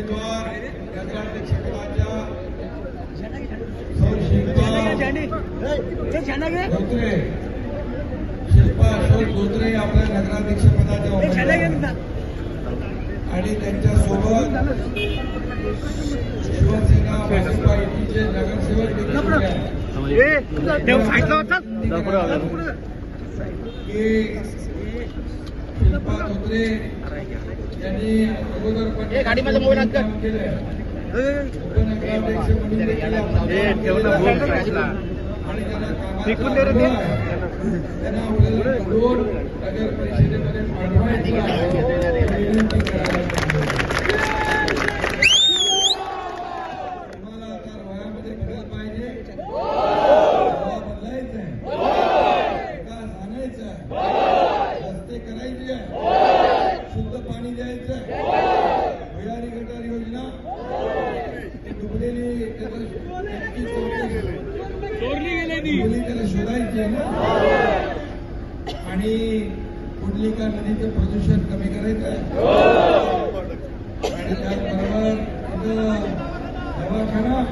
उमेदवार सौ शिल्पा धोत्रे. शिल्पा अशोक धोत्रे आपल्या नगराध्यक्ष पदाच्या उमेदवार. आणि त्यांच्यासोबत शिवसेना भाजपा युतीचे नगरसेवक. की शिल्पा धोत्रे. यांनी अगोदरपणे गाडीमध्ये मोबाईल त्यांना फेकून दे रे ते. त्यांना कडोर नगर परिषदेमध्ये पाठवायचं आहे. विनंती करायला तुम्हाला आता वयामध्ये बदल पाहिजे वया बदलायचं आहे विकास आणायचा आहे रस्ते करायचे आहे शुद्ध पाणी द्यायचं आहे भुयारी गटार योजना ती डुबलेली त्याचं त्याची चौकशी डुबली त्याला शोधायची आहे ना आणि कुठली का नदीचं प्रदूषण कमी करायचं आहे. आणि त्याचबरोबर दवाखाना.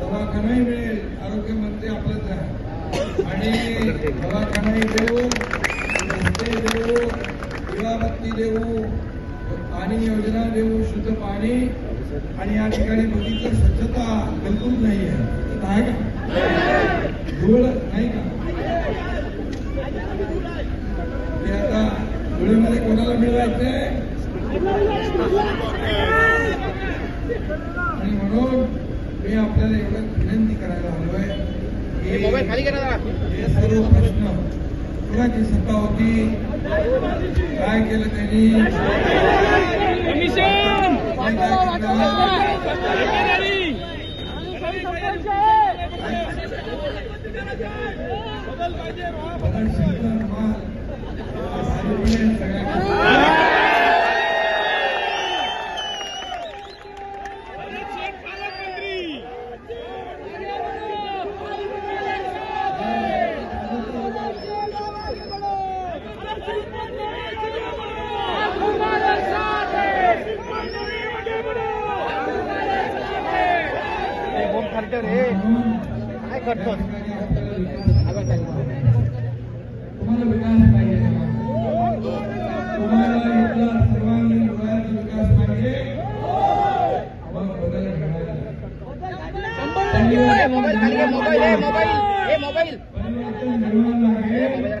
दवाखानाही मिळेल. आरोग्यमंत्री आपलंच आहे. आणि दवाखानाही देऊ रस्ते देऊ दिवाबत्ती देऊ पाणी योजना देऊ शुद्ध पाणी. आणि या ठिकाणी बगीचं स्वच्छता बिलकुल नाही आहे का? धूळ नाही का? ते आता धुळीमध्ये कोणाला मिळवायचंय? आणि म्हणून मी आपल्याला एवढं विनंती करायला हे खाली की करा जरा. हे सर्व प्रश्न कुणाची सत्ता होती? काय केलं त्यांनी? काय ए, मोबाईल खाली घे, मोबाईल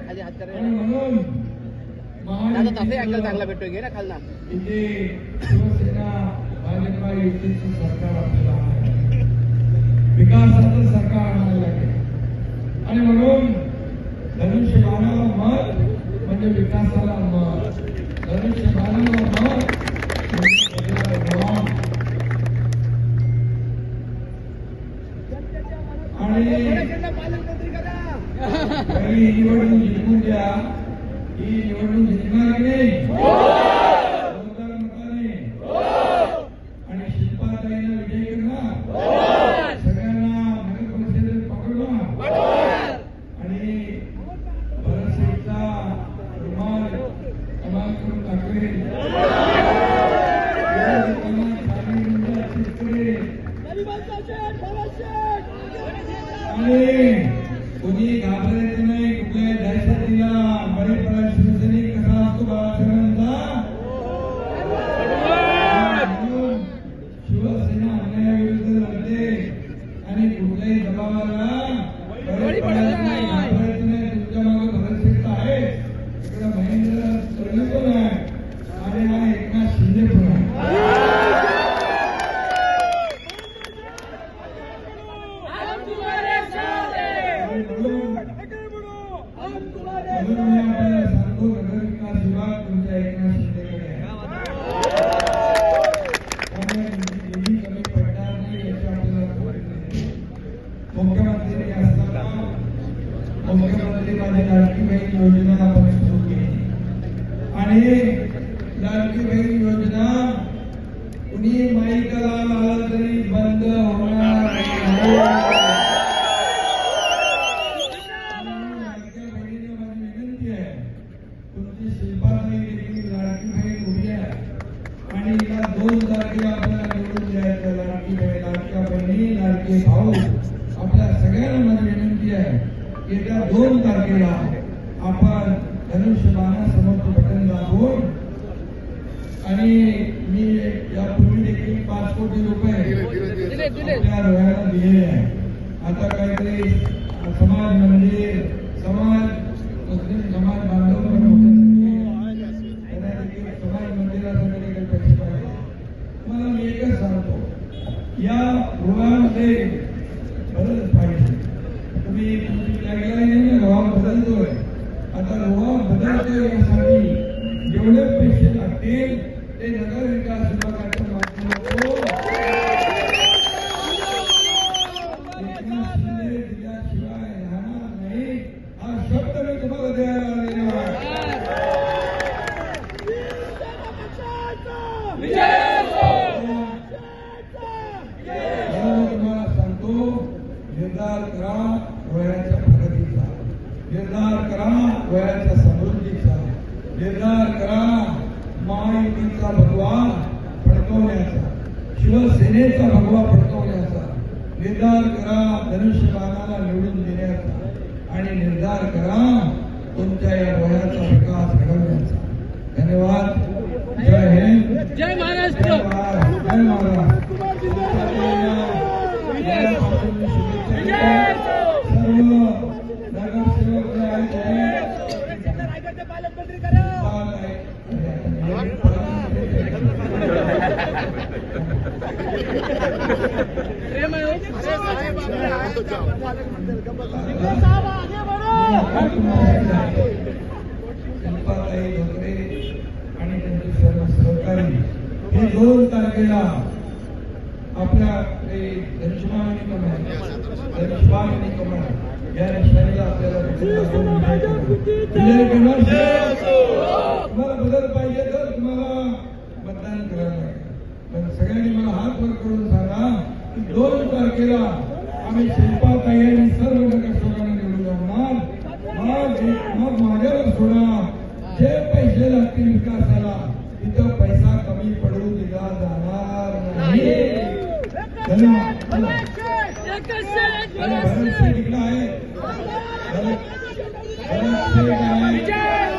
खाली हात कर. दादा अँगल चांगला भेटतोय. घे ना खालना. भाजपा युतीचं सरकार आपल्याला. विकासाचं सरकार आणायला लागेल. आणि म्हणून धनुष्यबाणाला मत म्हणजे विकासाला मत. धनुष्यबाणाला मत म्हणजे. आणि ही निवडणूक जिंकून द्या. ही निवडणूक जिंकणार नाही? लाडके भाऊ आपल्या सगळ्यांना विनंती आहे येत्या दोन तारखेला आपण धनुष्यबाणा समर्थ बटन दाबून आणि मी यापूर्वी देखील पाच कोटी रुपये आपल्या रोह्याला दिलेले आहे. आता काहीतरी समाज म्हणजे समाज मुस्लिम समाज बांधव या रोहामध्ये बदल पाहिजे तुम्ही तुमची टॅगलाईन रुग्ण बदलतोय आता रुग्ण बदलतोय यासाठी जेवढे पैसे लागतील ते नगर निर्धार करा वयाच्या प्रगतीचा. निर्धार करा वयाच्या समृद्धीचा. निर्धार करा महायुतीचा भगवा फडकवण्याचा. शिवसेनेचा भगवा फडकवण्याचा. निर्धार करा धनुष्यबाणाला निवडून देण्याचा. आणि निर्धार करा तुमच्या या वयाचा विकास घडवण्याचा. धन्यवाद. जय हिंद. जय महाराष्ट्र. शिल्पाताई धोत्रे आणि त्यांचे सर्व सहकारी हे दोन तारखेला आपल्या ते धनुष्यबाण कमळ धनुष्यबाण कमळ या निशाणीला आपल्याला तुम्हाला बदल पाहिजे तर तुम्हाला मतदान करायला लागेल पण सगळ्यांनी मला हात वर करून सांगा की दोन तारखेला आम्ही शिल्पा तयारी सर्व नगरसेवकांना निवडून जाणार मग मग माझ्यावर सोडा. जे पैसे लागतील विकासाला तिथं पैसा कमी पडू दिला जाणार नाही. इकडं आहे.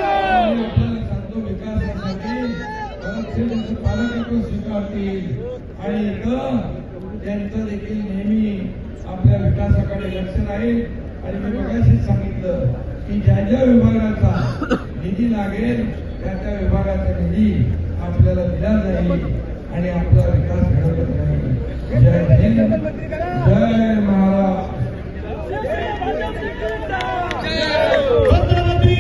भरत सांगतो विकासासाठी. भरत स्वीकारतील. आणि इथं त्यांचं देखील विकासाकडे लक्ष राहील आणि मी मगाशीच सांगितलं की ज्या ज्या विभागाचा निधी लागेल त्या त्या विभागाचा निधी आपल्याला दिला जाईल आणि आपला विकास घडवत राहील जय हिंद.